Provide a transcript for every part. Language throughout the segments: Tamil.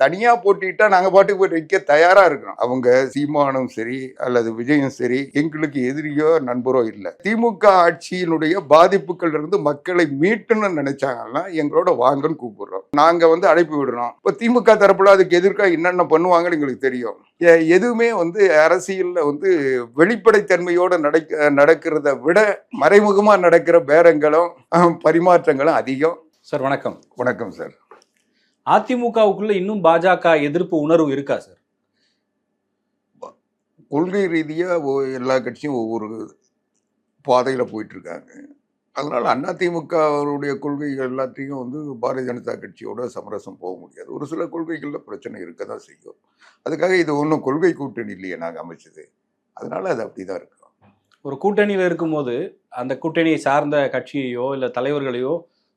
தனியா போட்டிட்டா நாங்க பாட்டுக்கு போய் நிற்க தயாரா இருக்கிறோம் அவங்க சீமானும் சரி அல்லது விஜயும் சரி எங்களுக்கு எதிரியோ நண்பரோ இல்லை. திமுக ஆட்சியினுடைய பாதிப்புகள் இருந்து மக்களை மீட்டணும்னு நினைச்சாங்கன்னா எங்களோட வாங்கன்னு கூப்பிடுறோம். நாங்க வந்து அழைப்பு விடுறோம். இப்போ திமுக தரப்புல அதுக்கு எதிர்க்க என்னென்ன பண்ணுவாங்கன்னு எங்களுக்கு தெரியும். எதுவுமே வந்து அரசியல்ல வந்து வெளிப்படைத்தன்மையோட நடக்க நடக்கிறத விட மறைமுகமா நடக்கிற பேரங்களும் பரிமாற்றங்களும் அதிகம். சார் வணக்கம். வணக்கம் சார். அதிமுகவுக்குள்ள இன்னும் பாஜக எதிர்ப்பு உணர்வு இருக்கா சார் கொள்கை ரீதியா ஒ- எல்லா கட்சியும் ஒவ்வொரு பாதையில போயிட்டு இருக்காங்க அதனால அதிமுகவுடைய கொள்கைகள் எல்லாத்தையும் வந்து பாரதிய ஜனதா கட்சியோட சமரசம் போக முடியாது. ஒரு சில கொள்கைகள்ல பிரச்சனை இருக்க தான் செய்யும். அதுக்காக இது ஒன்றும் கொள்கை கூட்டணி இல்லையே நாங்கள் அமைச்சது. அதனால அது அப்படிதான் இருக்கும் ஒரு கூட்டணியில இருக்கும்போது அந்த கூட்டணியை சார்ந்த கட்சியையோ இல்ல தலைவர்களையோ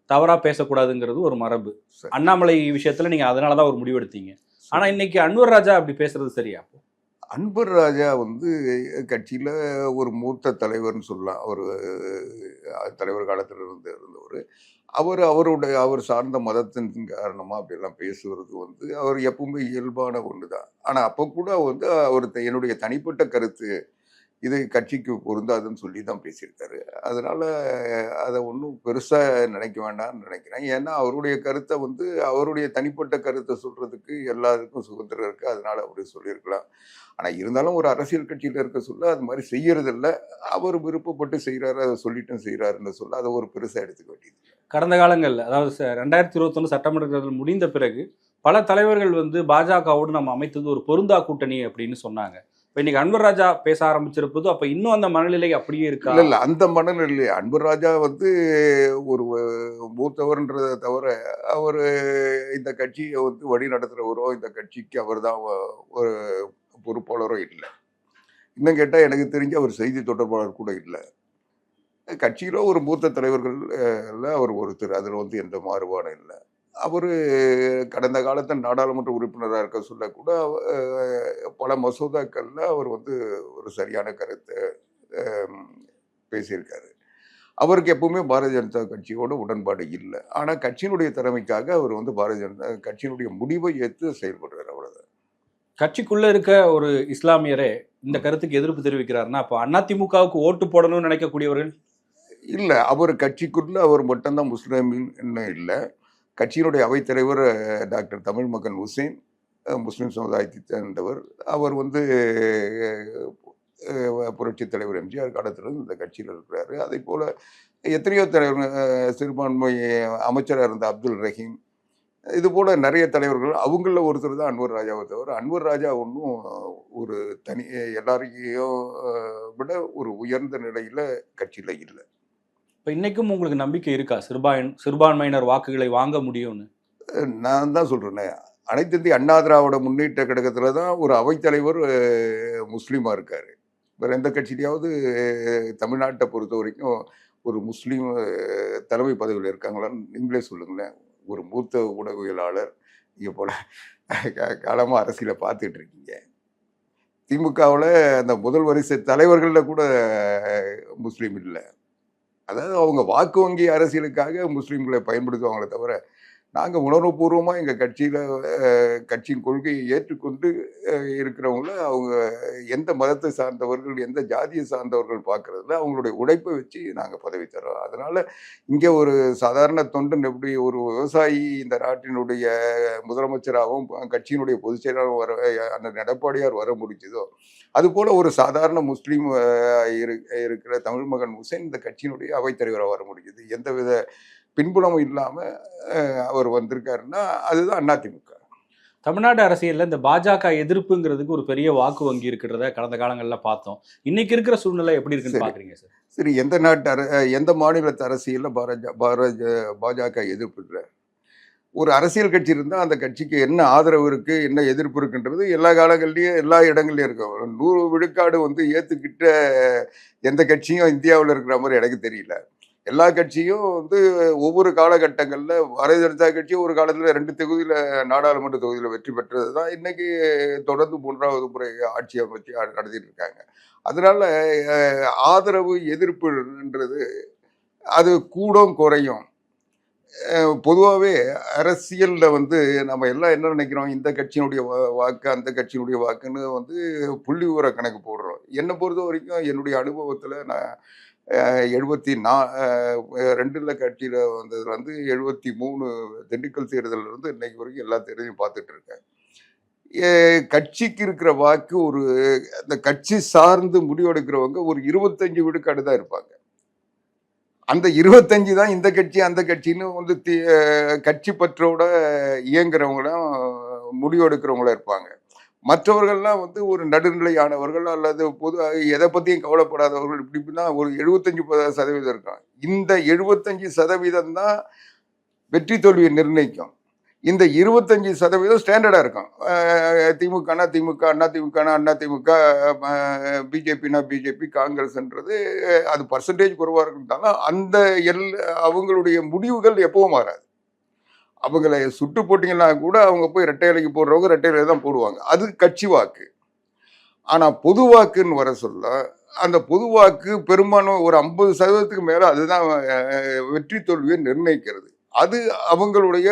தவறா பேசக்கூடாதுங்கிறது ஒரு மரபு. அண்ணாமலை விஷயத்துல நீங்க அதனாலதான் ஒரு முடிவெடுத்தீங்க. ஆனா இன்னைக்கு அன்வர் ராஜா அப்படி பேசுறது சரியா அன்பர் ராஜா வந்து கட்சியில் ஒரு மூத்த தலைவர்னு சொல்லலாம். ஒரு அஹ், தலைவர் காலத்தில் இருந்து இருந்தவர். அவர் அவருடைய அவர் சார்ந்த மதத்தின் காரணமாக அப்படியெல்லாம் பேசுவது வந்து அவர் எப்பவுமே இயல்பான ஒன்று தான் ஆனால் அப்போ கூட வந்து அவர் என்னுடைய தனிப்பட்ட கருத்து இது கட்சிக்கு பொருந்தாதுன்னு சொல்லி தான் பேசியிருக்காரு. அதனால் அதை ஒன்றும் பெருசாக நினைக்க வேண்டாம்னு நினைக்கிறேன். ஏன்னா அவருடைய கருத்தை வந்து அவருடைய தனிப்பட்ட கருத்தை சொல்கிறதுக்கு எல்லாருக்கும் சுதந்திரம் இருக்குது அதனால் அப்படி சொல்லியிருக்கலாம். ஆனால் இருந்தாலும் ஒரு அரசியல் கட்சியில் இருக்க சொல்ல அது மாதிரி செய்யறதில்ல. அவர் விருப்பப்பட்டு செய்கிறாரு அதை சொல்லிட்டும் செய்கிறாருன்னு சொல்ல அதை ஒரு பெருசாக எடுத்துக்க வேண்டியது கடந்த காலங்களில் அதாவது ரெண்டாயிரத்தி இருபத்தொன்று சட்டமன்ற தேர்தல் முடிந்த பிறகு பல தலைவர்கள் வந்து பாஜகவோடு நம்ம அமைத்தது ஒரு பொருந்தா கூட்டணி அப்படின்னு சொன்னாங்க. இப்போ இன்னைக்கு அன்பர் ராஜா பேச ஆரம்பிச்சிருப்பது அப்ப இன்னும் அந்த மனநிலை அப்படியே இருக்கா? இல்ல அந்த மனநிலை. அன்பர் ராஜா வந்து ஒரு அஹ், மூத்தவர்ன்றதை தவிர அவர் இந்த கட்சியை வந்து வழி நடத்துறவரோ இந்த கட்சிக்கு அவர் தான் ஒரு பொறுப்பாளரோ இல்லை. இன்னும் கேட்டால் எனக்கு தெரிஞ்சு அவர் செய்தி தொடர்பாளர் கூட இல்லை. கட்சியில ஒரு மூத்த தலைவர்கள் அவர் ஒருத்தர். அதில் வந்து எந்த மாறுபாடும் இல்லை. அவர் கடந்த காலத்தில் நாடாளுமன்ற உறுப்பினராக இருக்க சொல்ல கூட அஹ், பல மசோதாக்கள்ல அவர் வந்து ஒரு சரியான கருத்தை பேசியிருக்காரு. அவருக்கு எப்பவுமே பாரதிய ஜனதா கட்சியோட உடன்பாடு இல்லை. ஆனால் கட்சியினுடைய திறமைக்காக அவர் வந்து பாரதிய ஜனதா கட்சியினுடைய முடிவை ஏற்று செயல்படுறாரு அவ்வளவுதான். கட்சிக்குள்ள இருக்க ஒரு இஸ்லாமியரே இந்த கருத்துக்கு எதிர்ப்பு தெரிவிக்கிறாருன்னா அப்போ அதிமுகவுக்கு ஓட்டு போடணும்னு நினைக்கக்கூடியவர்கள்? இல்லை அவர் கட்சிக்குள்ள அவர் மட்டும்தான் முஸ்லீம் இன்னும் இல்லை. கட்சியினுடைய அவைத்தலைவர் டாக்டர் தமிழ் மகன் ஹுசேன் முஸ்லீம் சமுதாயத்தை சேர்ந்தவர். அவர் வந்து புரட்சித் தலைவர் எம்ஜிஆர் காலத்திலிருந்து இந்த கட்சியில் இருக்கிறாரு. அதே போல் எத்தனையோ தலைவர் சிறுபான்மை அமைச்சராக இருந்த அப்துல் ரஹீம் இது போல் நிறைய தலைவர்கள் அவங்களில் ஒருத்தர் தான் அன்வர் ராஜாவை தவிர அன்வர் ராஜா ஒன்றும் ஒரு தனி எல்லாரையும் விட ஒரு உயர்ந்த நிலையில் கட்சியில் இல்லை. இப்போ இன்னைக்கும் உங்களுக்கு நம்பிக்கை இருக்கா? சிறுபான் சிறுபான்மையினர் வாக்குகளை வாங்க முடியும்னு? நான் தான் சொல்கிறேனே அனைத்து இந்திய அண்ணா திராவிட முன்னேற்ற கழகத்தில் தான் ஒரு அவைத்தலைவர் முஸ்லீமாக இருக்கார். வேறு எந்த கட்சியிலையாவது தமிழ்நாட்டை பொறுத்த வரைக்கும் ஒரு முஸ்லீம் தலைமை பதவியில் இருக்காங்களான்னு நீங்களே சொல்லுங்களேன். ஒரு மூத்த ஊடகவியலாளர் இங்கே போல் காலமாக அரசியலை பார்த்துட்டு இருக்கீங்க. திமுகவில் அந்த முதல் வரிசை தலைவர்களில் கூட முஸ்லீம் இல்லை. அதாவது அவங்க வாக்கு வங்கி அரசியலுக்காக முஸ்லீம்களை பயன்படுத்துவாங்களே தவிர நாங்கள் உணர்வுபூர்வமாக எங்கள் கட்சியில் கட்சியின் கொள்கையை ஏற்றுக்கொண்டு இருக்கிறவங்கள அவங்க எந்த மதத்தை சார்ந்தவர்கள் எந்த ஜாதியை சார்ந்தவர்கள் பார்க்கறதுல அவங்களுடைய உழைப்பை வச்சு நாங்கள் பதவி தரோம் அதனால் இங்கே ஒரு சாதாரண தொண்டன் எப்படி ஒரு விவசாயி இந்த நாட்டினுடைய முதலமைச்சராகவும் கட்சியினுடைய பொதுச் செயலாளரும் வர அந்த எடப்பாடியார் வர முடிஞ்சதோ அதுபோல் ஒரு சாதாரண முஸ்லீம் இரு- இருக்கிற தமிழ் மகன் ஹுசேன் இந்த கட்சியினுடைய அவைத்தலைவராக வர முடியுது எந்தவித பின்புலமும் இல்லாமல் அவர் வந்திருக்காருன்னா அதுதான் அதிமுக தமிழ்நாடு அரசியல்ல இந்த பாஜக எதிர்ப்புங்கிறதுக்கு ஒரு பெரிய வாக்கு வங்கி இருக்கிறத கடந்த காலங்கள்ல பார்த்தோம். இன்னைக்கு இருக்கிற சூழ்நிலை எப்படி இருக்குன்னு சரி. பாக்குறீங்க சார்? சரி எந்த நாட்டு அர எந்த மாநிலத்து அரசியலில் பாரஜ பாரஜ பாஜக எதிர்ப்பு இல்லை? ஒரு அரசியல் கட்சி இருந்தால் அந்த கட்சிக்கு என்ன ஆதரவு இருக்கு என்ன எதிர்ப்பு இருக்குன்றது எல்லா காலங்கள்லையும் எல்லா இடங்கள்லையும் இருக்கும் நூறு விழுக்காடு வந்து ஏற்றுக்கிட்ட எந்த கட்சியும் இந்தியாவில் இருக்கிற மாதிரி எனக்கு தெரியல. எல்லா கட்சியும் வந்து ஒவ்வொரு காலகட்டங்களில் பாரதிய ஜனதா கட்சி ஒரு காலத்தில் ரெண்டு தொகுதியில் நாடாளுமன்ற தொகுதியில் வெற்றி பெற்றது தான் இன்னைக்கு தொடர்ந்து மூன்றாவது முறை ஆட்சி அமைச்சு நடத்திட்டு இருக்காங்க அதனால ஆதரவு எதிர்ப்புன்றது அது கூடும் குறையும். பொதுவாகவே அரசியலில் வந்து நம்ம எல்லாம் என்ன நினைக்கிறோம்? இந்த கட்சியினுடைய வாக்கு அந்த கட்சியினுடைய வாக்குன்னு வந்து புள்ளி விவர கணக்கு போடுறோம். என்னை பொறுத்த வரைக்கும் என்னுடைய அனுபவத்தில் நான் எழுபத்தி நா ரெண்டில் கட்சியில் வந்ததுல வந்து எழுபத்தி மூணு திண்டுக்கல் தேர்தலில் இருந்து இன்னைக்கு வரைக்கும் எல்லா தேர்தலையும் பார்த்துட்டு இருக்கேன். ஏ, கட்சிக்கு இருக்கிற வாக்கு ஒரு அந்த கட்சி சார்ந்து முடிவெடுக்கிறவங்க ஒரு இருபத்தஞ்சு விழுக்காடு தான் இருப்பாங்க. அந்த இருபத்தஞ்சு தான் இந்த கட்சி அந்த கட்சின்னு வந்து தி- கட்சி பற்றோட இயங்குறவங்களும் முடிவெடுக்கிறவங்களா இருப்பாங்க. மற்றவர்கள்லாம் வந்து ஒரு நடுநிலையானவர்கள் அல்லது பொது எதை பற்றியும் கவலைப்படாதவர்கள் இப்படி இப்படின்னா ஒரு எழுபத்தஞ்சு சதவீதம் இருக்காங்க. இந்த எழுபத்தஞ்சு சதவீதம் தான் வெற்றி தோல்வியை நிர்ணயிக்கும். இந்த இருபத்தஞ்சி சதவீதம் ஸ்டாண்டர்டாக இருக்கும். திமுகனா திமுக அண்ணா திமுகனா அண்ணா திமுக பிஜேபினா பிஜேபி காங்கிரஸ்ன்றது அது பர்சன்டேஜ் குறைவாக இருந்தாலும் அந்த எல் அவங்களுடைய முடிவுகள் எப்பவும் மாறாது. அவங்கள சுட்டு போட்டிங்கன்னா கூட அவங்க போய் ரெட்டை இலைக்கு போடுறவங்க ரெட்டை இலையை தான் போடுவாங்க. அது கட்சி வாக்கு. ஆனால் பொது வாக்குன்னு வர சொல்ல அந்த பொது வாக்கு பெரும்பாலும் ஒரு ஐம்பது சதவீதத்துக்கு மேலே அதுதான் வெற்றி தோல்வியை நிர்ணயிக்கிறது. அது அவங்களுடைய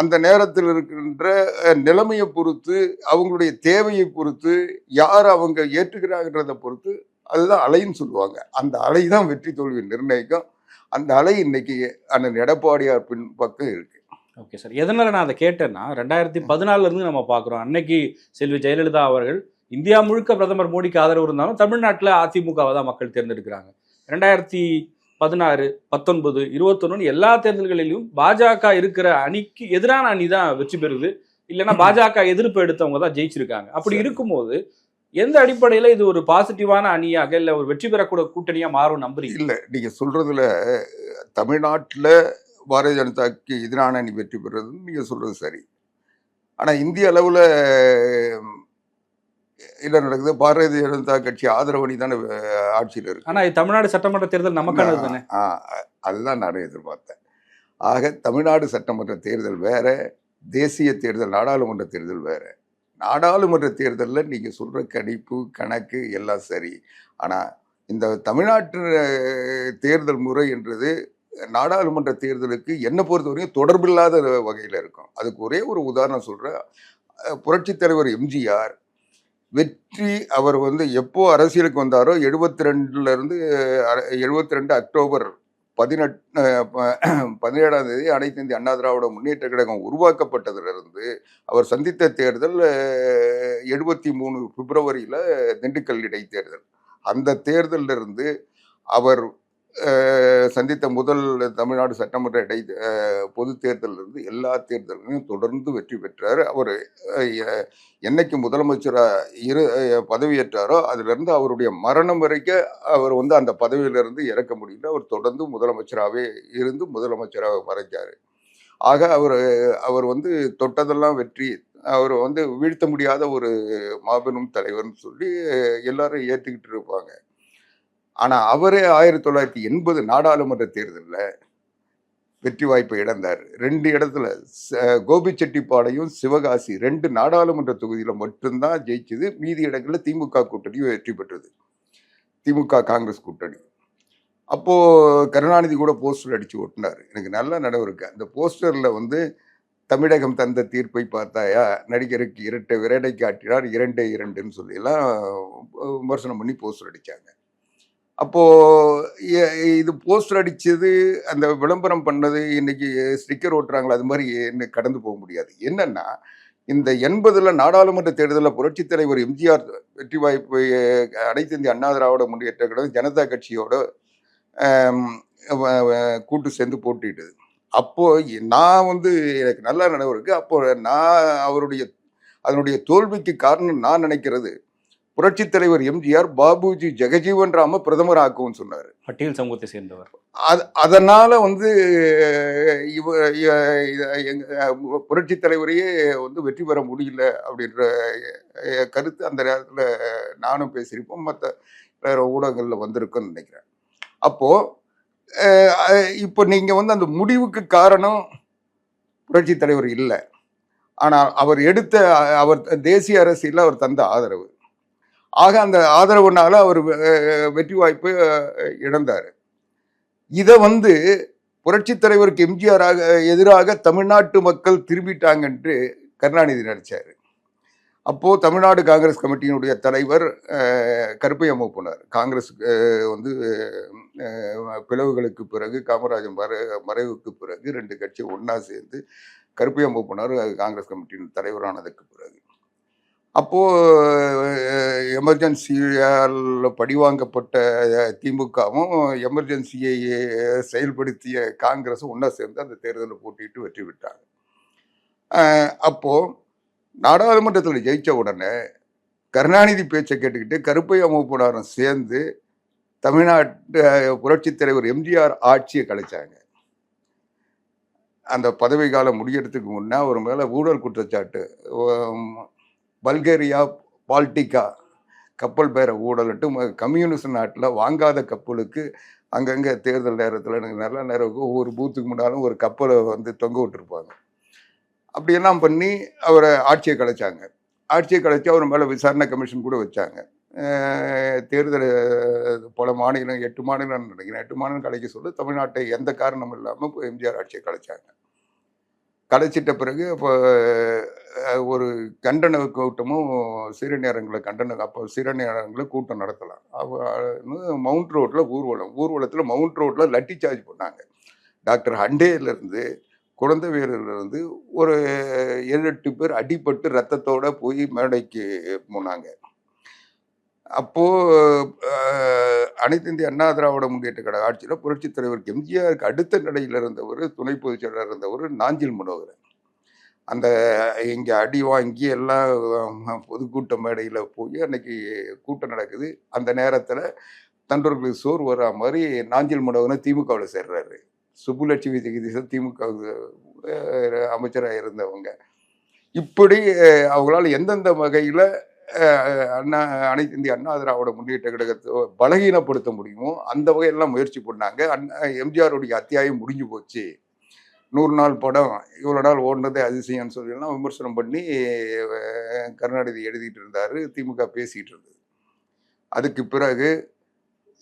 அந்த நேரத்தில் இருக்கின்ற நிலைமையை பொறுத்து அவங்களுடைய தேவையை பொறுத்து யார் அவங்க ஏற்றுக்கிறாங்கன்றதை பொறுத்து அதுதான் அலைன்னு சொல்லுவாங்க. அந்த அலை தான் வெற்றி தோல்வியை நிர்ணயிக்கும். அந்த அலை இன்னைக்கு அண்ணன் எடப்பாடியார் பின் பக்கம் இருக்கு. ஓகே சார் எதனால நான் அதை கேட்டேன்னா ரெண்டாயிரத்தி பதினாலுல இருந்து நம்ம பார்க்குறோம். அன்னைக்கு செல்வி ஜெயலலிதா அவர்கள் இந்தியா முழுக்க பிரதமர் மோடிக்கு ஆதரவு இருந்தாலும் தமிழ்நாட்டில் அதிமுகவை தான் மக்கள் தேர்ந்தெடுக்கிறாங்க. ரெண்டாயிரத்தி பதினாறு பத்தொன்பது இருபத்தொன்னு எல்லா தேர்தல்களிலும் பாஜக இருக்கிற அணிக்கு எதிரான அணி தான் வெற்றி பெறுது. இல்லைன்னா பாஜக எதிர்ப்பு எடுத்தவங்க தான் ஜெயிச்சிருக்காங்க. அப்படி. இருக்கும்போது எந்த அடிப்படையில இது ஒரு பாசிட்டிவான அணியாக இல்ல ஒரு வெற்றி பெறக்கூடிய கூட்டணியா மாறும் நம்புறீங்க? இல்ல நீங்க சொல்றதுல தமிழ்நாட்டுல பாரதிய ஜனதாக்கு எதிரான அணி வெற்றி பெறுறதுன்னு நீங்க சொல்றது சரி. ஆனா இந்திய அளவுல என்ன நடக்குது? பாரதிய ஜனதா கட்சி ஆதரவு அணி தானே ஆட்சியில இருக்கு. ஆனா இது தமிழ்நாடு சட்டமன்ற தேர்தல் நமக்கானது தானே? ஆ, அதுதான் நானும் எதிர்பார்த்தேன். ஆக தமிழ்நாடு சட்டமன்ற தேர்தல் வேற தேசிய தேர்தல் நாடாளுமன்ற தேர்தல் வேற. நாடாளுமன்ற தேர்தலில் நீங்கள் சொல்கிற கணிப்பு கணக்கு எல்லாம் சரி. ஆனால் இந்த தமிழ்நாட்டு தேர்தல் முறை என்றது நாடாளுமன்ற தேர்தலுக்கு என்னை பொறுத்தவரைக்கும் தொடர்பில்லாத வகையில் இருக்கும். அதுக்கு ஒரே ஒரு உதாரணம் சொல்கிறேன் புரட்சித் தலைவர் எம்ஜிஆர் வெற்றி அவர் வந்து எப்போ அரசியலுக்கு வந்தாரோ எழுபத்தி ரெண்டுலேருந்து எழுபத்தி ரெண்டு அக்டோபர் பதினெட் ப- பதினேழாம் தேதி அனைத்து இந்திய அண்ணா திராவிட முன்னேற்ற கழகம் உருவாக்கப்பட்டதிலிருந்து அவர் சந்தித்த தேர்தல் எழுபத்தி மூணு பிப்ரவரியில் திண்டுக்கல் இடைத்தேர்தல். அந்த தேர்தலிருந்து அவர் சந்தித்த முதல் தமிழ்நாடு சட்டமன்ற இடை பொது தேர்தலில் இருந்து எல்லா தேர்தல்களையும் தொடர்ந்து வெற்றி பெற்றார். அவர் என்னைக்கு முதலமைச்சராக இரு பதவியேற்றாரோ அதிலிருந்து அவருடைய மரணம் வரைக்கும் அவர் வந்து அந்த பதவியிலிருந்து இறக்க முடியல. அவர் தொடர்ந்து முதலமைச்சராகவே இருந்து முதலமைச்சராக மறைஞ்சார் ஆக அவர் அவர் வந்து தொட்டதெல்லாம் வெற்றி. அவர் வந்து வீழ்த்த முடியாத ஒரு மாபெரும் தலைவர்னு சொல்லி எல்லாரும் ஏற்றுக்கிட்டு இருப்பாங்க. ஆனால் அவரே ஆயிரத்தி தொள்ளாயிரத்தி எண்பது நாடாளுமன்ற தேர்தலில் வெற்றி வாய்ப்பை இழந்தார். ரெண்டு இடத்துல ச- சிவகாசி ரெண்டு நாடாளுமன்ற தொகுதியில் மட்டும்தான் ஜெயிச்சது. மீதி இடங்களில் திமுக கூட்டணியும் வெற்றி பெற்றது. திமுக காங்கிரஸ் கூட்டணி. அப்போது கருணாநிதி கூட போஸ்டர் அடித்து ஓட்டினார் எனக்கு நல்ல நினைவு இருக்கு. அந்த போஸ்டரில் வந்து தமிழகம் தந்த தீர்ப்பை பார்த்தாயா? நடிகருக்கு இரட்டை விரடை காட்டினார். இரண்டே இரண்டுன்னு சொல்லி எல்லாம் விமர்சனம் பண்ணி போஸ்டர் அடித்தாங்க அப்போது இது போஸ்டர் அடிச்சது அந்த விளம்பரம் பண்ணது இன்றைக்கி ஸ்டிக்கர் ஓட்டுறாங்களா அது மாதிரி என்ன கடந்து போக முடியாது. என்னென்னா இந்த எண்பதில் நாடாளுமன்ற தேர்தலில் புரட்சித் தலைவர் எம்ஜிஆர் வெற்றி வாய்ப்பு அனைத்து இந்திய அண்ணா திராவிட முன்னேற்ற கழகம் ஜனதா கட்சியோட கூட்டு சேர்ந்து போட்டிட்டது அப்போது நான் வந்து எனக்கு நல்ல நினைவு இருக்குது அப்போ நான் அவருடைய அதனுடைய தோல்விக்கு காரணம் நான் நினைக்கிறது புரட்சித் தலைவர் எம்ஜிஆர் பாபுஜி ஜெகஜீவன் ராம பிரதமர் ஆக்கும்னு சொன்னார். பட்டியல் சமூகத்தை சேர்ந்தவர். அது அதனால வந்து இவ இ- இ- எங்க புரட்சி தலைவரையே வந்து வெற்றி பெற முடியல அப்படின்ற கருத்து அந்த நேரத்தில் நானும் பேசியிருப்போம். மற்ற வேற ஊடகங்களில் வந்திருக்குன்னு நினைக்கிறேன். அப்போ அஹ், அஹ், இப்போ நீங்க வந்து அந்த முடிவுக்கு காரணம் புரட்சி தலைவர் இல்லை. ஆனால் அவர் எடுத்த அவர் தேசிய அரசியலில் அவர் தந்த ஆதரவு. ஆக அந்த ஆதரவுனால அவர் வெற்றி வாய்ப்பு இழந்தார். இதை வந்து புரட்சித் தலைவருக்கு எம்ஜிஆராக எதிராக தமிழ்நாட்டு மக்கள் திரும்பிட்டாங்கன்ட்டு கருணாநிதி நடிச்சார். அப்போ தமிழ்நாடு காங்கிரஸ் கமிட்டியினுடைய தலைவர் அஹ், கருப்பையா மூப்பனார் காங்கிரஸ் வந்து பிளவுகளுக்கு பிறகு காமராஜர் மறை மறைவுக்கு பிறகு ரெண்டு கட்சி ஒன்றா சேர்ந்து கருப்பையா மூப்பினார் காங்கிரஸ் கமிட்டியின் தலைவரானதுக்கு பிறகு. அப்போது எமர்ஜென்சியால் படிவாங்கப்பட்ட திமுகவும் எமர்ஜென்சியை செயல்படுத்திய காங்கிரஸும் ஒன்றா சேர்ந்து அந்த தேர்தலில் போட்டிட்டு வெற்றி பெற்றாங்க. அப்போது நாடாளுமன்றத்தில் ஜெயிச்ச உடனே கருணாநிதி பேச்சை கேட்டுக்கிட்டு கருப்பை மூப்பனாரும் சேர்ந்து தமிழ்நாட்டு புரட்சித் தலைவர் எம்ஜிஆர் ஆட்சியை கலைச்சாங்க. அந்த பதவி காலம் முடியறதுக்கு முன்னே அவர் மேலே ஊழல் குற்றச்சாட்டு பல்கேரியா பால்டிகா கப்பல் பேர ஊழல்ட்டு ம- கம்யூனிஸ்ட் நாட்டில் வாங்காத கப்பலுக்கு அங்கங்கே தேர்தல் நேரத்தில் நல்ல நேரம் ஒவ்வொரு பூத்துக்கு முன்னாலும் ஒரு கப்பலை வந்து தொங்க விட்டுருப்பாங்க. அப்படியெல்லாம் பண்ணி அவரை ஆட்சியை கலைச்சாங்க. ஆட்சியை கலைச்சி அவர் மேலே விசாரணை கமிஷன் கூட வச்சாங்க. தேர்தல் பல மாநிலம் எட்டு மாநிலம் நினைக்கிறேன். எட்டு மாநிலம் கலைக்க சொல்லி தமிழ்நாட்டை எந்த காரணமும் இல்லாமல் எம்ஜிஆர் ஆட்சியை கலைச்சாங்க. கலைச்சிட்ட பிறகு அப்போ ஒரு கண்டன கூட்டமும் சிறுநேரங்களை கண்டன அப்போ சிறுநேரங்களை கூட்டம் நடத்தலாம். அப்போ மவுண்ட் ரோட்டில் ஊர்வலம். ஊர்வலத்தில் மவுண்ட் ரோட்டில் லட்டி சார்ஜ் பண்ணாங்க. டாக்டர் ஹண்டேலேருந்து வீரர்லேருந்து ஒரு ஏழு எட்டு பேர் அடிபட்டு ரத்தத்தோடு போய் மேடைக்கு போனாங்க. அப்போது அனைத்து இந்திய அண்ணா திராவிட முன்னேற்ற கழக ஆட்சியில் புரட்சித் தலைவர் எம்ஜிஆருக்கு அடுத்த நிலையில் இருந்தவர் துணை பொதுச் செயலர் இருந்தவர் நாஞ்சில் மனோகரன். அந்த இங்கே அடி வாங்கி எல்லாம் பொதுக்கூட்ட மேடையில் போய் அன்னைக்கு கூட்டம் நடக்குது. அந்த நேரத்தில் தண்டர்களுக்கு சோறு வரா மாதிரி நாஞ்சில் மனோகரன் திமுகவில் சேர்றாரு. சுப்புலட்சுமி ஜெகதீசன் திமுக அமைச்சராக இருந்தவங்க. இப்படி அவங்களால் அவங்களால எந்தெந்த வகையில் அண்ணா அனைத்து இந்திய அண்ணா திராவிட முன்னேற்ற கழகத்தை பலகீனப்படுத்த முடியுமோ அந்த வகையெல்லாம் முயற்சி பண்ணாங்க. அண்ணா எம்ஜிஆருடைய அத்தியாயம் முடிஞ்சு போச்சு. நூறு நாள் படம் இவ்வளோ நாள் ஓடினதே அதிசயம்னு சொல்லிலாம் விமர்சனம் பண்ணி கருணாநிதி எழுதிட்டு இருந்தார் திமுக பேசிகிட்டு இருந்தது. அதுக்கு பிறகு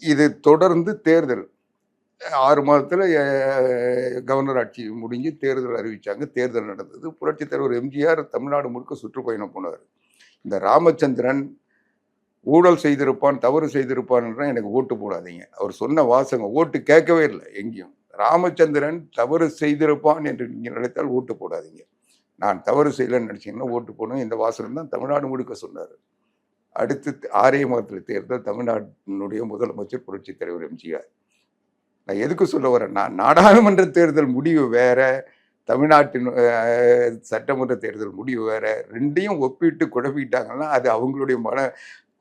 இது தொடர்ந்து தேர்தல். ஆறு மாதத்தில் கவர்னர் ஆட்சி முடிஞ்சு தேர்தல் அறிவித்தாங்க தேர்தல் நடந்தது. புரட்சித் தலைவர் எம்ஜிஆர் தமிழ்நாடு முழுக்க சுற்றுப்பயணம் போனார். இந்த ராமச்சந்திரன் ஊழல் செய்திருப்பான் தவறு செய்திருப்பான் எனக்கு ஓட்டு போடாதீங்க. அவர் சொன்ன வாசகம் ஓட்டு கேட்கவே இல்லை எங்கேயும். ராமச்சந்திரன் தவறு செய்திருப்பான் என்று நீங்கள் நினைத்தால் ஓட்டு போடாதீங்க. நான் தவறு செய்யலைன்னு நினச்சிங்கன்னா ஓட்டு போடணும். இந்த வாசகம் தான் தமிழ்நாடு முழுக்க சொன்னார். அடுத்து ஆரிய மாதத்தில் தேர்தல் தமிழ்நாட்டினுடைய முதலமைச்சர் புரட்சித் தலைவர் எம்ஜிஆர் நான் எதுக்கு சொல்ல வரேன்னா நாடாளுமன்ற தேர்தல் முடிவு வேற தமிழ்நாட்டின் சட்டமன்ற தேர்தல் முடிவு வேற. ரெண்டையும் ஒப்பிட்டு குழப்பிட்டாங்கன்னா அது அவங்களுடைய மன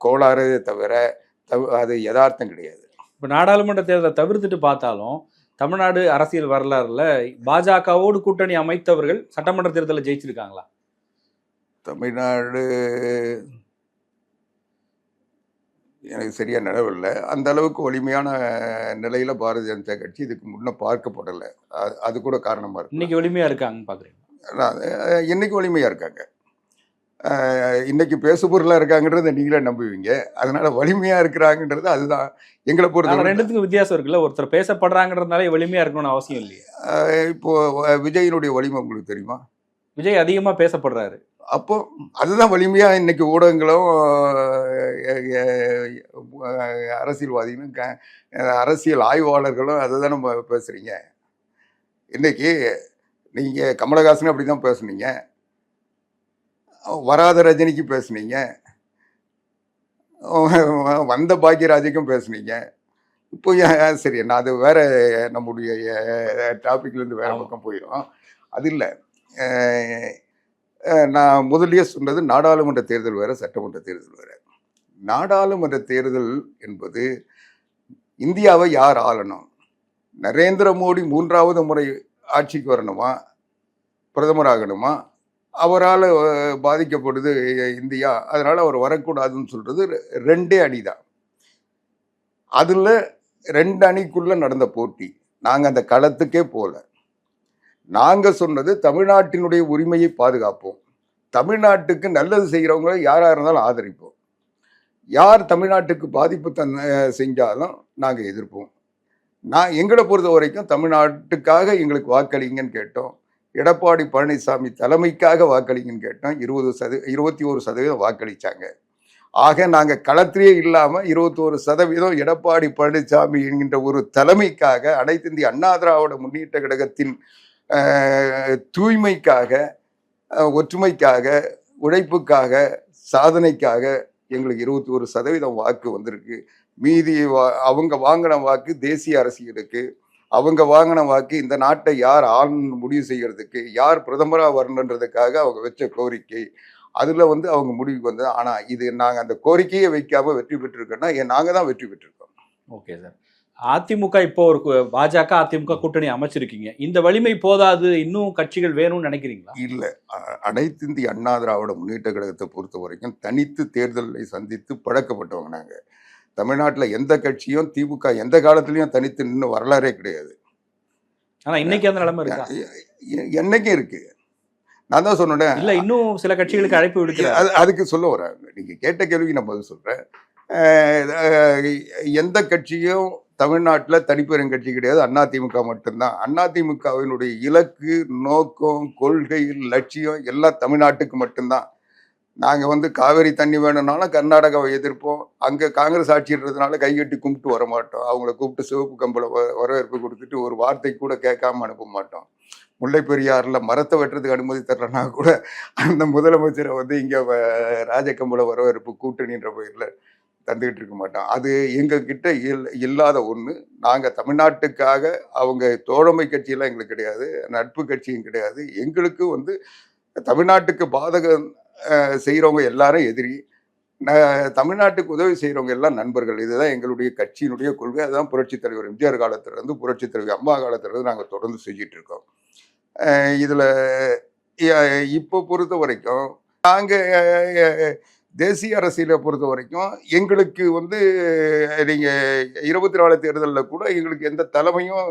கோளாறே தவிர தவ- அது யதார்த்தம் கிடையாது. இப்போ நாடாளுமன்ற தேர்தலை தவிர்த்துட்டு பார்த்தாலும் தமிழ்நாடு அரசியல் வரலாறுல பாஜகவோடு கூட்டணி அமைத்தவர்கள் சட்டமன்ற தேர்தலில் ஜெயிச்சிருக்காங்களா? தமிழ்நாடு எனக்கு சரியா நிலவில்லை அந்த அளவுக்கு வலிமையான நிலையில பாரதிய ஜனதா கட்சி இதுக்கு முன்ன பார்க்கப்படலை. அது அது கூட காரணமா இருக்கு இன்னைக்கு எளிமையா இருக்காங்கன்னு பாக்குறீங்க அஹ் இன்னைக்கு வலிமையா இருக்காங்க. அஹ் இன்னைக்கு பேசுபொருளாக இருக்காங்கன்றதை நீங்களே நம்புவீங்க. அதனால வலிமையா இருக்கிறாங்கன்றது அதுதான். எங்களை பொறுத்த ரெண்டுத்துக்கும் வித்தியாசம் இருக்குல்ல. ஒருத்தர் பேசப்படுறாங்கன்றதுனால எளிமையா இருக்கணும்னு அவசியம் இல்லையே. இப்போ அஹ் விஜயினுடைய வலிமை உங்களுக்கு தெரியுமா? விஜய் அதிகமா பேசப்படுறாரு. அப்போ அதுதான் வலிமையா இன்னைக்கு ஊடகங்களும் அரசியல்வாதிகளும் க- அரசியல் ஆய்வாளர்களும் அதை தான் நம்ம பேசுறீங்க? இன்னைக்கு நீங்க கமலஹாசன் அப்படி தான் பேசுனீங்க. வராத ரஜினிக்கு பேசுனீங்க. வந்த பாக்யராஜுக்கும் பேசுனீங்க. இப்போ சரி நான் அது வேற நம்முடைய டாபிக்ல இருந்து வேற. பக்கம் போயிடும் அது இல்லை. நான் முதலியே சொன்னது நாடாளுமன்ற தேர்தல் வேற சட்டமன்ற தேர்தல் வேற. நாடாளுமன்ற தேர்தல் என்பது இந்தியாவை யார் ஆளணும்? நரேந்திர மோடி மூன்றாவது முறை ஆட்சிக்கு வரணுமா? பிரதமர் ஆகணுமா? அவரால் பாதிக்கப்படுது இந்தியா. அதனால் அவர் வரக்கூடாதுன்னு சொல்கிறது ரெண்டே அணி தான் அதில் ரெண்டு அணிக்குள்ளே நடந்த போட்டி. நாங்கள் அந்த களத்துக்கே போகல நாங்கள் சொன்னது தமிழ்நாட்டினுடைய உரிமையை பாதுகாப்போம். தமிழ்நாட்டுக்கு நல்லது செய்கிறவங்க யாராக இருந்தாலும் ஆதரிப்போம். யார் தமிழ்நாட்டுக்கு பாதிப்பு தன் செஞ்சாலும் நாங்கள் எதிர்ப்போம். நான் எங்களை பொறுத்த வரைக்கும் தமிழ்நாட்டுக்காக எங்களுக்கு வாக்களிங்கன்னு கேட்டோம். எடப்பாடி பழனிசாமி தலைமைக்காக வாக்களிங்கன்னு கேட்டோம். இருபது சத இருபத்தி ஒரு சதவீதம் வாக்களிச்சாங்க. ஆக நாங்கள் களத்திலே இல்லாமல் இருபத்தோரு சதவீதம் எடப்பாடி பழனிசாமி என்கின்ற ஒரு தலைமைக்காக அனைத்து இந்திய அண்ணா திராவிட முன்னேற்ற கழகத்தின் தூய்மைக்காக ஒற்றுமைக்காக உழைப்புக்காக சாதனைக்காக எங்களுக்கு இருபத்தி ஒரு சதவீதம் வாக்கு வந்திருக்கு. மீதி வா- அவங்க வாங்கின வாக்கு தேசிய அரசியலுக்கு. அவங்க வாங்கின வாக்கு இந்த நாட்டை யார் ஆளணும்னு முடிவு செய்கிறதுக்கு யார் பிரதமராக வரணுன்றதுக்காக அவங்க வச்ச கோரிக்கை. அதில் வந்து அவங்க முடிவுக்கு வந்தது. ஆனால் இது நாங்கள் அந்த கோரிக்கையை வைக்காமல் வெற்றி பெற்றிருக்கோம்னா நாங்கள் தான் வெற்றி பெற்றிருக்கோம். Okay sir. அதிமுக இப்போ ஒரு பாஜக அதிமுக கூட்டணி அமைச்சிருக்கீங்க. இந்த வலிமை போதாது இன்னும் கட்சிகள் வேணும்னு நினைக்கிறீங்களா? இல்லை. அனைத்து இந்திய அண்ணா திராவிட முன்னேற்ற கழகத்தை பொறுத்த வரைக்கும் தனித்து தேர்தலை சந்தித்து பழக்கப்பட்டவங்க நாங்கள் தமிழ்நாட்டில் எந்த கட்சியும் திமுக எந்த காலத்துலேயும் தனித்து நின்று வரலாறே கிடையாது. ஆனா இன்னைக்கு அந்த நிலைமை இருக்கா? என்னைக்கும் இருக்கு. நான் தான் சொன்னேன். இல்ல இன்னும் சில கட்சிகளுக்கு அழைப்பு விடுக்கிறார் அது அதுக்கு சொல்ல வரேன் நீங்க கேட்ட கேள்விக்கு நான் பதில் அஹ் எந்த கட்சியும் தமிழ்நாட்டில் தனிப்பெரும் கட்சி கிடையாது. அதிமுக மட்டும்தான். அதிமுகவினுடைய இலக்கு நோக்கம் கொள்கை லட்சியம் எல்லாம் தமிழ்நாட்டுக்கு மட்டும்தான். நாங்கள் வந்து காவேரி தண்ணி வேணும்னாலும் கர்நாடகாவை எதிர்ப்போம். அங்கே காங்கிரஸ் ஆட்சின்றதுனால கைகட்டி கும்பிட்டு வர மாட்டோம். அவங்கள கூப்பிட்டு சிவப்பு கம்பில் வ- வரவேற்பு கொடுத்துட்டு ஒரு வார்த்தை கூட கேட்காம அனுப்ப மாட்டோம். முல்லை பெரியாறில் மரத்தை வெட்டுறதுக்கு அனுமதி தரலனா கூட அந்த முதலமைச்சரை வந்து இங்கே ராஜகம்பள வரவேற்பு கூட்டணின்ற பெயரில் தந்துக்கிட்டு இருக்க மாட்டோம் அது எங்ககிட்ட இல் இல்லாத ஒன்று நாங்கள் தமிழ்நாட்டுக்காக அவங்க தோழமை கட்சியெல்லாம் எங்களுக்கு கிடையாது நட்பு கட்சியும் கிடையாது. எங்களுக்கு வந்து தமிழ்நாட்டுக்கு பாதகம் செய்கிறவங்க எல்லாரும் எதிரி. ந- தமிழ்நாட்டுக்கு உதவி செய்கிறவங்க எல்லாம் நண்பர்கள். இதுதான் எங்களுடைய கட்சியினுடைய கொள்கை. அதுதான் புரட்சித் தலைவர் எம்ஜிஆர் காலத்திலிருந்து புரட்சித் தலைவர் அம்மா காலத்திலிருந்து நாங்கள் தொடர்ந்து செஞ்சிட்டு இருக்கோம். இதில் இப்போ பொறுத்த வரைக்கும் நாங்கள் தேசிய அரசியலை பொறுத்த வரைக்கும் எங்களுக்கு வந்து நீங்க இருபத்தி நாலு தேர்தலில் கூட எங்களுக்கு எந்த தலைமையும்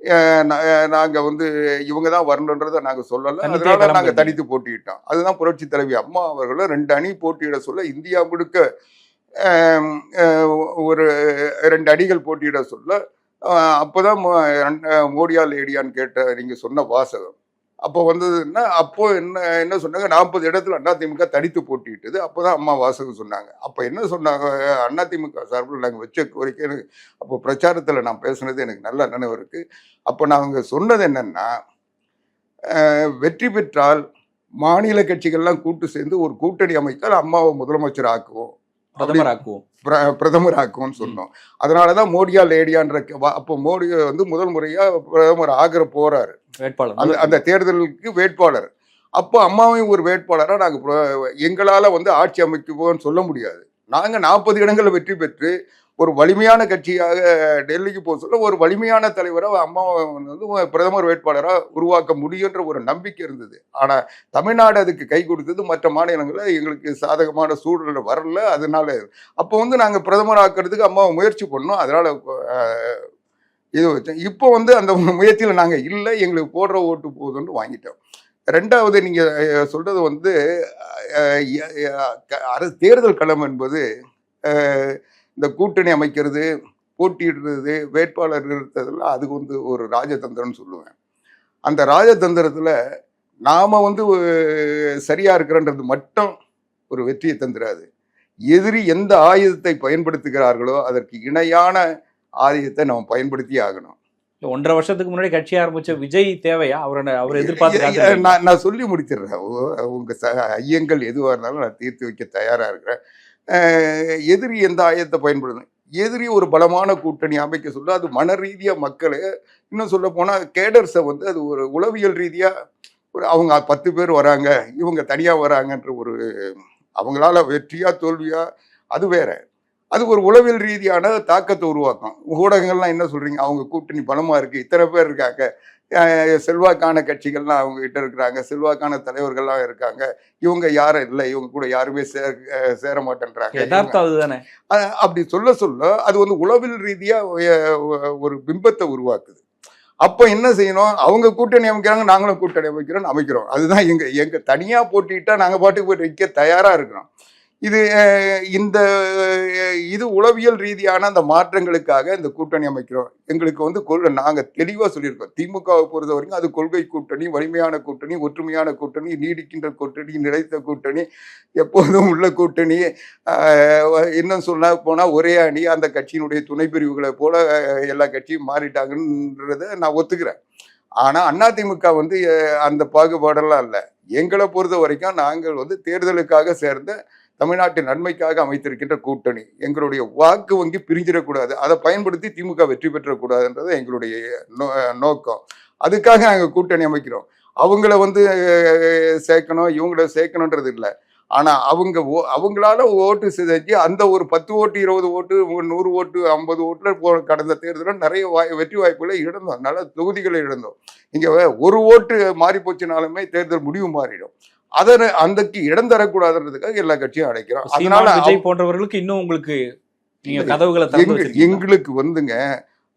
அஹ், நா- நாங்க வந்து இவங்க தான் வரணுன்றதை நாங்க சொல்லல. அதனால நாங்க கிளம்புறீங்க. தனித்து போட்டியிட்டோம். அதுதான் புரட்சி தலைவி அம்மா அவர்களும் ரெண்டு அணி போட்டியிட சொல்ல இந்தியா முழுக்க ஒரு ரெண்டு அணிகள் போட்டியிட சொல்ல அப்போதான் மோடியா லேடியான்னு கேட்ட நீங்க சொன்ன வாசகம். அப்போ வந்ததுன்னா அப்போ என்ன என்ன சொன்னாங்க? நாற்பது இடத்துல அதிமுக தனித்து அப்போ தான் அம்மா வாசகம் சொன்னாங்க. அப்போ என்ன சொன்னாங்க? அதிமுக சார்பில் நாங்கள் வச்ச கோரிக்கை எனக்கு அப்போ பிரச்சாரத்தில் நான் பேசுனது எனக்கு நல்ல நினைவு இருக்குது அப்போ நாங்கள் சொன்னது என்னென்னா வெற்றி பெற்றால் மாநில கட்சிகள்லாம் கூட்டு சேர்ந்து ஒரு கூட்டணி அமைத்தால் அம்மாவை முதலமைச்சர் ஆக்குவோம். பிரதமர் ஆக்குவோம் பிர- பிரதமர் ஆக்குவோம்னு சொன்னோம். அதனால தான் மோடியா லேடியான்ற அப்போ மோடி வந்து முதல் முறையா பிரதமர் ஆகிற போறாரு. வேட்பாளர். அந்த அந்த தேர்தலுக்கு வேட்பாளர். அப்போ அம்மாவையும் ஒரு வேட்பாளராக நாங்கள் எங்களால் வந்து ஆட்சி அமைக்குவோம்னு சொல்ல முடியாது. நாங்கள் நாற்பது இடங்களில் வெற்றி பெற்று ஒரு வலிமையான கட்சியாக டெல்லிக்கு போக சொல்ல ஒரு வலிமையான தலைவராக அம்மாவை வந்து பிரதமர் வேட்பாளராக உருவாக்க முடியுன்ற ஒரு நம்பிக்கை இருந்தது. ஆனால் தமிழ்நாடு அதுக்கு கை கொடுத்தது மற்ற மாநிலங்களில் எங்களுக்கு சாதகமான சூழல் வரல. அதனால அப்போ வந்து நாங்கள் பிரதமர் ஆக்கிறதுக்கு அம்மாவை முயற்சி பண்ணோம். அதனால் இது வச்சோம். இப்போ வந்து அந்த முயற்சியில் நாங்கள் இல்லை. எங்களுக்கு போடுற ஓட்டு போதுன்னு வாங்கிட்டோம். ரெண்டாவது நீங்கள் சொல்கிறது வந்து அரசு தேர்தல் களம் என்பது இந்த கூட்டணி அமைக்கிறது போட்டியிடுறது வேட்பாளர் நிறுத்ததெல்லாம் அது வந்து ஒரு ராஜதந்திரம்னு சொல்லுவேன். அந்த ராஜதந்திரத்தில் நாம வந்து அஹ், சரியா இருக்கிறன்றது மட்டும் ஒரு வெற்றியை தந்துராது. எதிரி எந்த ஆயுதத்தை பயன்படுத்துகிறார்களோ அதற்கு இணையான ஆயுதத்தை நம்ம பயன்படுத்தி ஆகணும். ஒன்றரை வருஷத்துக்கு முன்னாடி கட்சி ஆரம்பிச்ச விஜய் தேவையா? அவரை அவர் எதிர்பார்த்து. நான் நான் சொல்லி முடிச்சிடுறேன். உங்க ஐயங்கள் எதுவாக இருந்தாலும் நான் தீர்த்து வைக்க தயாரா இருக்கிறேன். எதிரி எந்த ஆயத்தை பயன்படுத்தணும் எதிரி ஒரு பலமான கூட்டணி அமைக்க சொல்ல அது மன ரீதியாக மக்களை இன்னும் சொல்ல போனால் கேடர்ஸை வந்து அது ஒரு உளவியல் ரீதியாக ஒரு அவங்க பத்து பேர் வராங்க இவங்க தனியாக வராங்கன்ற ஒரு அவங்களால வெற்றியா தோல்வியா அது வேற. அது ஒரு உளவியல் ரீதியான தாக்கத்தை உருவாக்கும். ஊடகங்கள்லாம் என்ன சொல்றீங்க? அவங்க கூட்டணி பலமாக இருக்கு இத்தனை பேர் இருக்காங்க செல்வாக்கான கட்சிகள்லாம் அவங்க கிட்ட இருக்கிறாங்க. செல்வாக்கான தலைவர்கள்லாம் இருக்காங்க. இவங்க யாரும் இல்லை. இவங்க கூட யாருமே சேர சேர மாட்டேன்றாங்க. அப்படி சொல்ல சொல்ல அது வந்து உளவில் ரீதியா ஒரு பிம்பத்தை உருவாக்குது. அப்போ என்ன செய்யணும்? அவங்க கூட்டணி அமைக்கிறாங்க நாங்களும் கூட்டணி அமைக்கிறோம் அமைக்கிறோம். அதுதான் எங்க எங்க தனியா போட்டிட்டா நாங்க பாட்டுக்கு போய் நிற்க தயாரா இருக்கிறோம். இது இந்த இது உளவியல் ரீதியான அந்த மாற்றங்களுக்காக இந்த கூட்டணி அமைக்கிறோம். எங்களுக்கு வந்து கொள்கை நாங்கள் தெளிவாக சொல்லியிருக்கோம். திமுகவை பொறுத்த வரைக்கும் அது கொள்கை கூட்டணி வலிமையான கூட்டணி ஒற்றுமையான கூட்டணி நீடிக்கின்ற கூட்டணி நிலைத்த கூட்டணி எப்போதும் உள்ள கூட்டணி இன்னும் சொல்ல போனால் ஒரே அணி அந்த கட்சியினுடைய துணை பிரிவுகளை போல எல்லா கட்சியும் மாறிட்டாங்கன்றதை நான் ஒத்துக்கிறேன். ஆனால் அதிமுக வந்து அந்த பாகுபாடெல்லாம் இல்லை. எங்களை பொறுத்த வரைக்கும் நாங்கள் வந்து தேர்தலுக்காக சேர்ந்த தமிழ்நாட்டின் நன்மைக்காக அமைத்திருக்கின்ற கூட்டணி. எங்களுடைய வாக்கு வங்கி பிரிஞ்சிடக்கூடாது. அதை பயன்படுத்தி திமுக வெற்றி பெற்றக்கூடாதுன்றது எங்களுடைய நோ- நோக்கம். அதுக்காக நாங்கள் கூட்டணி அமைக்கிறோம். அவங்கள வந்து சேர்க்கணும் இவங்கள சேர்க்கணுன்றது இல்லை. ஆனால் அவங்க ஓ- அவங்களால ஓட்டு செஞ்சு அந்த ஒரு பத்து ஓட்டு இருபது ஓட்டு நூறு ஓட்டு ஐம்பது ஓட்டுல போ கடந்த தேர்தலில் நிறைய வாய் வெற்றி வாய்ப்புகளை இழந்தோம். நல்ல தொகுதிகளை இழந்தோம். இங்கே ஒரு ஓட்டு மாறி போச்சுனாலுமே தேர்தல் முடிவு மாறிடும். அதை அந்தக்கு இடம் தரக்கூடாதுன்றதுக்காக எல்லா கட்சியும் அடைக்கிறோம் அதனால விஜய் போன்றவர்களுக்கு இன்னும் உங்களுக்கு கதவுகளை? எங்களுக்கு வந்துங்க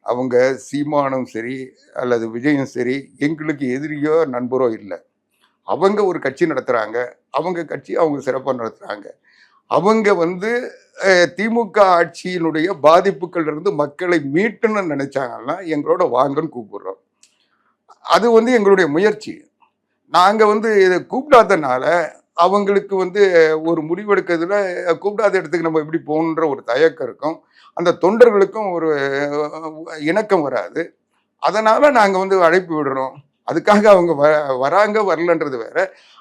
அவங்க சீமானும் சரி அல்லது விஜயும் சரி எங்களுக்கு எதிரியோ நண்பரோ இல்லை. அவங்க ஒரு கட்சி நடத்துறாங்க அவங்க கட்சி அவங்க சிறப்பாக நடத்துறாங்க. அவங்க வந்து திமுக ஆட்சியினுடைய பாதிப்புகள் இருந்து மக்களை மீட்டுன்னு நினைச்சாங்கன்னா எங்களோட வாங்கன்னு கூப்பிடுறோம். அது வந்து எங்களுடைய முயற்சி. நாங்கள் வந்து இதை கூப்பிடாதனால அவங்களுக்கு வந்து ஒரு முடிவெடுக்கிறதுல கூப்பிடாத இடத்துக்கு நம்ம எப்படி போகணுன்ற ஒரு தயக்கம் இருக்கும். அந்த தொண்டர்களுக்கும் ஒரு இணக்கம் வராது. அதனால் நாங்கள் வந்து அழைப்பு விடுறோம். அதுக்காக அவங்க வ வராங்க வரலன்றது வேற.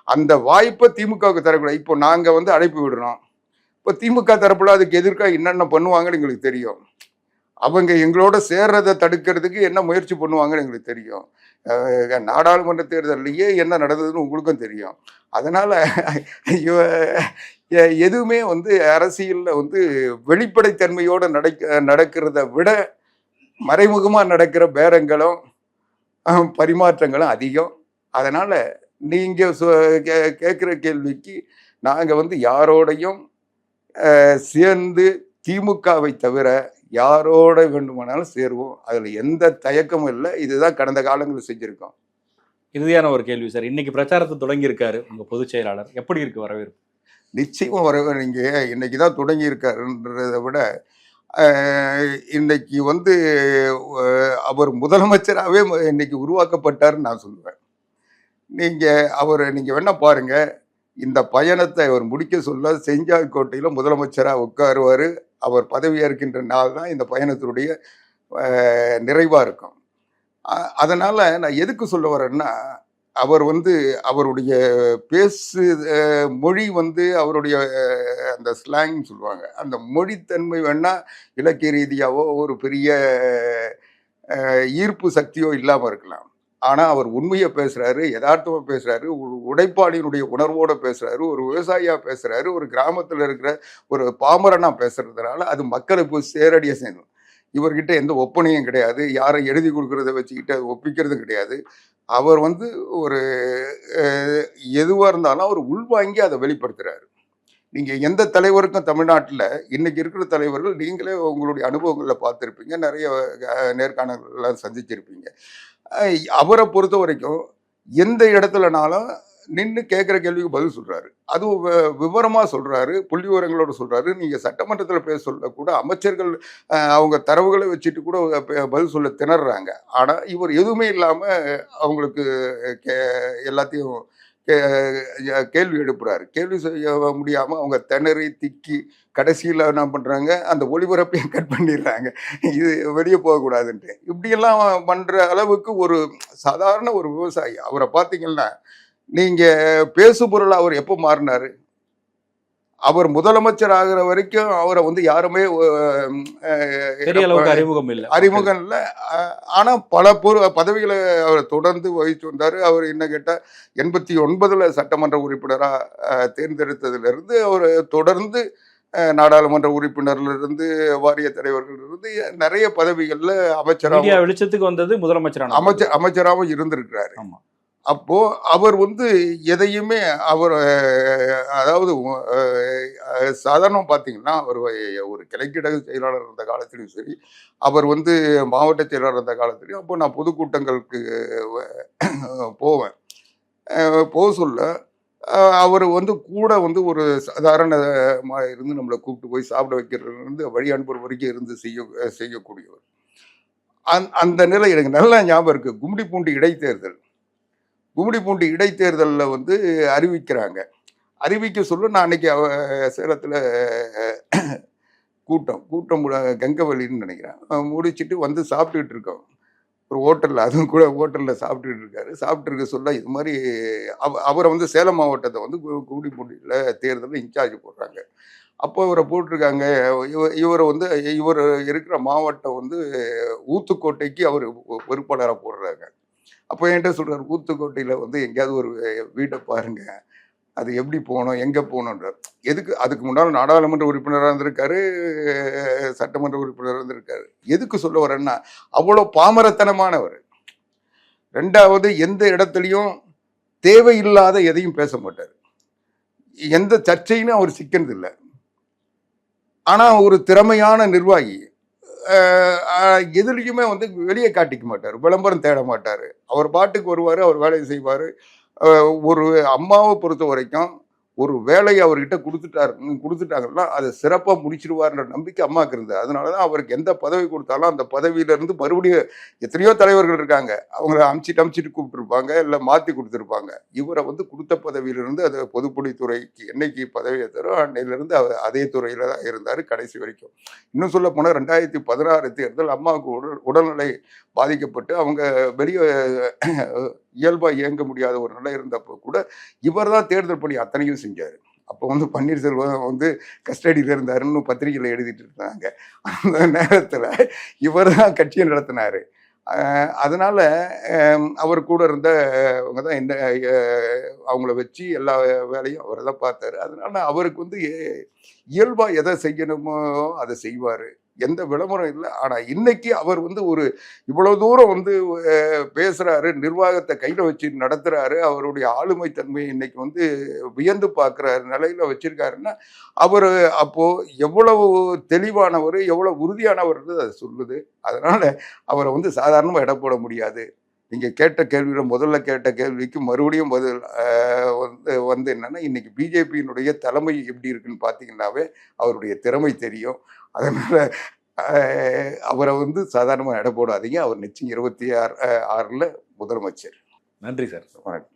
அந்த வாய்ப்பை திமுகவுக்கு தரக்கூடாது. இப்போ நாங்கள் வந்து அழைப்பு விடுறோம். இப்போ திமுக தரப்புல அதுக்கு எதிர்க்க என்னென்ன பண்ணுவாங்கன்னு எங்களுக்கு தெரியும். அவங்க எங்களோட சேர்றதை தடுக்கிறதுக்கு என்ன முயற்சி பண்ணுவாங்கன்னு எங்களுக்கு தெரியும். நாடாளுமன்ற தேர்தல்லையே என்ன நடந்ததுன்னு உங்களுக்கும் தெரியும். அதனால் இவ- எதுவுமே வந்து அரசியலில் வந்து வெளிப்படைத்தன்மையோடு நடக்க நடக்கிறத விட மறைமுகமாக நடக்கிற பேரங்களும் பரிமாற்றங்களும் அதிகம். அதனால் நீங்கள் சொ- கே- கேள்விக்கு நாங்கள் வந்து யாரோடையும் சேர்ந்து திமுகவை தவிர யாரோட வேண்டுமானாலும் சேருவோம். அதுல எந்த தயக்கமும் இல்லை. இதுதான் கடந்த காலங்களில் செஞ்சிருக்கோம். இறுதியான ஒரு கேள்வி சார். இன்னைக்கு பிரச்சாரத்தை தொடங்கி இருக்காரு உங்க பொதுச் செயலாளர். எப்படி இருக்கு வரவேற்பு? நிச்சயம் வர நீங்க இன்னைக்கு தான் தொடங்கி இருக்காருன்றதை விட இன்னைக்கு வந்து அவர் முதலமைச்சராகவே இன்னைக்கு உருவாக்கப்பட்டாருன்னு நான் சொல்லுவேன். நீங்க அவர் நீங்க வேணா பாருங்க. இந்த பயணத்தை அவர் முடிக்க சொல்ல செஞ்சால்கோட்டையில முதலமைச்சராக உட்காருவார். அவர் பதவியேற்கின்ற நாள் தான் இந்த பயணத்தினுடைய நிறைவாக இருக்கும். அதனால் நான் எதுக்கு சொல்ல வரேன்னா அவர் வந்து அவருடைய பேசு மொழி வந்து அவருடைய அந்த ஸ்லாங் சொல்லுவாங்க. அந்த மொழித்தன்மை வேணால் இலக்கிய ரீதியாவோ ஒரு பெரிய ஈர்ப்பு சக்தியோ இல்லாமல் இருக்கலாம். ஆனால் அவர் உண்மையை பேசுகிறாரு யதார்த்தமாக பேசுகிறாரு ஒரு உடைப்பாளியினுடைய உணர்வோடு பேசுகிறாரு ஒரு விவசாயியாக பேசுகிறாரு ஒரு கிராமத்தில் இருக்கிற ஒரு பாமரனாக பேசுகிறதுனால அது மக்களை போய் சேரடிய செய்யணும் இவர்கிட்ட எந்த ஒப்பனையும் கிடையாது யாரை எழுதி கொடுக்குறத வச்சுக்கிட்டு அது ஒப்பிக்கிறதும் கிடையாது. அவர் வந்து ஒரு எதுவாக இருந்தாலும் அவர் உள்வாங்கி அதை வெளிப்படுத்துகிறாரு நீங்கள் எந்த தலைவருக்கும் தமிழ்நாட்டில் இன்றைக்கி இருக்கிற தலைவர்கள் நீங்களே உங்களுடைய அனுபவங்களில் பார்த்துருப்பீங்க நிறைய நேர்காணல்கள்லாம் சந்திச்சிருப்பீங்க. அவரை பொறுத்த வரைக்கும் எந்த இடத்துலனாலும் நின்று கேட்குற கேள்விக்கு பதில் சொல்கிறாரு அதுவும் விவரமாக சொல்கிறாரு புள்ளி விவரங்களோட சொல்கிறாரு நீங்கள் சட்டமன்றத்தில் பேச சொல்ல கூட அமைச்சர்கள் அவங்க தரவுகளை வச்சுட்டு கூட பதில் சொல்ல திணறாங்க. ஆனால் இவர் எதுவுமே இல்லாமல் அவங்களுக்கு கே எல்லாத்தையும் கேள்வி எழுப்புறாரு. கேள்வி செய்ய முடியாமல் அவங்க திணறி திக்கி கடைசியில் என்ன பண்ணுறாங்க அந்த ஒளிபரப்பையும் கட் பண்ணிடுறாங்க. இது வெளியே போகக்கூடாதுன்ட்டு. இப்படியெல்லாம் பண்ணுற அளவுக்கு ஒரு சாதாரண ஒரு விவசாயி. அவரை பார்த்தீங்கன்னா நீங்கள் பேசு பொருளாக அவர் எப்போ மாறினார்? அவர் முதலமைச்சர் ஆகிற வரைக்கும் அவரை வந்து யாருமே அறிமுகம் இல்லை. அறிமுகம் இல்லை. ஆனா பல பொரு பதவிகளை அவர் தொடர்ந்து வகித்து வந்தார். அவர் என்ன கேட்டால் எண்பத்தி ஒன்பதுல சட்டமன்ற உறுப்பினராக தேர்ந்தெடுத்ததுல இருந்து அவர் தொடர்ந்து அஹ், நாடாளுமன்ற உறுப்பினர்ல இருந்து வாரிய தலைவர்கள் இருந்து நிறைய பதவிகள்ல அமைச்சராக வெளிச்சத்துக்கு வந்தது முதலமைச்சரான அமைச்சர் அமைச்சராகவும் இருந்திருக்கிறாரு. ஆமா. அப்போ அவர் வந்து எதையுமே அவர் அதாவது சாதாரணம் பார்த்தீங்கன்னா அவர் ஒரு கிளைக்கிட செயலாளர் இருந்த காலத்திலையும் சரி அவர் வந்து மாவட்ட செயலாளர் இருந்த காலத்திலையும் அப்போ நான் பொதுக்கூட்டங்களுக்கு போவேன். போக சொல்ல அவர் வந்து கூட வந்து ஒரு சாதாரணமாக இருந்து நம்மளை கூப்பிட்டு போய் சாப்பிட வைக்கிறது இருந்து வழி அனுப்புற வரைக்கும் இருந்து செய்ய செய்யக்கூடியவர். அந் அந்த நிலை எனக்கு நல்லா ஞாபகம் இருக்குது கும்டி பூண்டி இடைத்தேர்தல். கும்மிடிப்பூண்டி இடைத்தேர்தலில் வந்து அறிவிக்கிறாங்க. அறிவிக்க சொல்ல நான் அன்னைக்கு அவ சேலத்தில் கூட்டம் கூட்டம் கங்கவல்லின்னு நினைக்கிறேன். முடிச்சுட்டு முடிச்சிட்டு வந்து சாப்பிட்டுக்கிட்டு இருக்கோம் ஒரு ஹோட்டலில் அதுவும் கூட ஹோட்டலில் சாப்பிட்டுட்டு இருக்காரு. சாப்பிட்ருக்க சொல்ல இது மாதிரி அவ அவரை வந்து சேலம் மாவட்டத்தை வந்து கூடிப்பூண்டியில் தேர்தலில் இன்சார்ஜ் போடுறாங்க. அப்போ இவரை போட்டிருக்காங்க. இவ இவரை வந்து இவர் இருக்கிற மாவட்டம் வந்து ஊத்துக்கோட்டைக்கு அவர் பொறுப்பாளராக போடுறாங்க. அப்போ என்கிட்ட சொல்றாரு ஊத்துக்கோட்டையில் வந்து எங்கேயாவது ஒரு வீட்டை பாருங்க. அது எப்படி போகணும் எங்கே போகணுன்ற எதுக்கு அதுக்கு முன்னால் நாடாளுமன்ற உறுப்பினராக இருந்திருக்காரு சட்டமன்ற உறுப்பினராக இருந்திருக்காரு. எதுக்கு சொல்ல வரேன்னா அவ்வளோ பாமரத்தனமானவர். ரெண்டாவது எந்த இடத்துலையும் தேவையில்லாத எதையும் பேச மாட்டார். எந்த சர்ச்சையிலும் அவர் சிக்கனது இல்லை. ஆனால் ஒரு திறமையான நிர்வாகி எதுலேயுமே வந்து வெளியே காட்டிக்க மாட்டார் விளம்பரம் தேட மாட்டார். அவர் பாட்டுக்கு வருவார் அவர் வேலையை செய்வார். ஒரு அம்மாவை பொறுத்த வரைக்கும் ஒரு வேலையை அவர்கிட்ட கொடுத்துட்டார் ம், கொடுத்துட்டாங்கன்னா அதை சிறப்பாக முடிச்சிருவார்ன்ற நம்பிக்கை அம்மாவுக்கு இருந்தது. அதனால தான் அவருக்கு எந்த பதவி கொடுத்தாலும் அந்த பதவியிலேருந்து மறுபடியும் எத்தனையோ தலைவர்கள் இருக்காங்க. அவங்கள அமிச்சிட்டு அமிச்சிட்டு கூப்பிட்டுருப்பாங்க இல்லை மாற்றி கொடுத்துருப்பாங்க. இவரை வந்து கொடுத்த பதவியிலிருந்து அது பொதுப்பணித்துறைக்கு என்னைக்கு பதவி ஏற்றாரோ அன்னையிலிருந்து அவர் அதே துறையில் தான் இருந்தார் கடைசி வரைக்கும். இன்னும் சொல்ல போனால் ரெண்டாயிரத்தி பதினாறு தேர்தல் அம்மாவுக்கு உடல் உடல்நிலை பாதிக்கப்பட்டு அவங்க வெளியே இயல்பாக இயங்க முடியாத ஒரு நிலை இருந்தப்போ கூட இவர் தான் தேர்தல் பணி அத்தனையும் செஞ்சார். அப்போ வந்து பன்னீர்செல்வம் வந்து கஸ்டடியில் இருந்தாருன்னு பத்திரிகையில் எழுதிட்டு இருந்தாங்க. அந்த நேரத்தில் இவர் தான் கட்சியை நடத்தினார். அதனால் அவர் கூட இருந்த அவங்க தான் இந்த அவங்கள வச்சு எல்லா வேலையும் அவர் தான் பார்த்தாரு. அதனால் அவருக்கு வந்து இயல்பாக எதை செய்யணுமோ அதை செய்வார். எந்த விளம்பரம் இல்லை. ஆனால் இன்னைக்கு அவர் வந்து ஒரு இவ்வளோ தூரம் வந்து பேசுகிறாரு நிர்வாகத்தை கையில் வச்சு நடத்துகிறாரு அவருடைய ஆளுமை தன்மையை இன்னைக்கு வந்து வியந்து பார்க்குறாரு நிலையில் வச்சுருக்காருன்னா அவர் அப்போது எவ்வளவு தெளிவானவர் எவ்வளவு உறுதியானவர் அதை சொல்லுது. அதனால் அவரை வந்து சாதாரணமாக இட போட முடியாது. நீங்கள் கேட்ட கேள்வியில் முதல்ல கேட்ட கேள்விக்கு மறுபடியும் பதில் வந்து வந்து என்னென்னா இன்றைக்கி பிஜேபியினுடைய தலைமை எப்படி இருக்குன்னு பார்த்தீங்கன்னாவே அவருடைய திறமை தெரியும். அதனால அவரை வந்து சாதாரணமாக இட போடாதீங்க. அவர் நிச்சயம் இருபத்தி ஆறு ஆறில் முதலமைச்சர். நன்றி சார். வணக்கம்.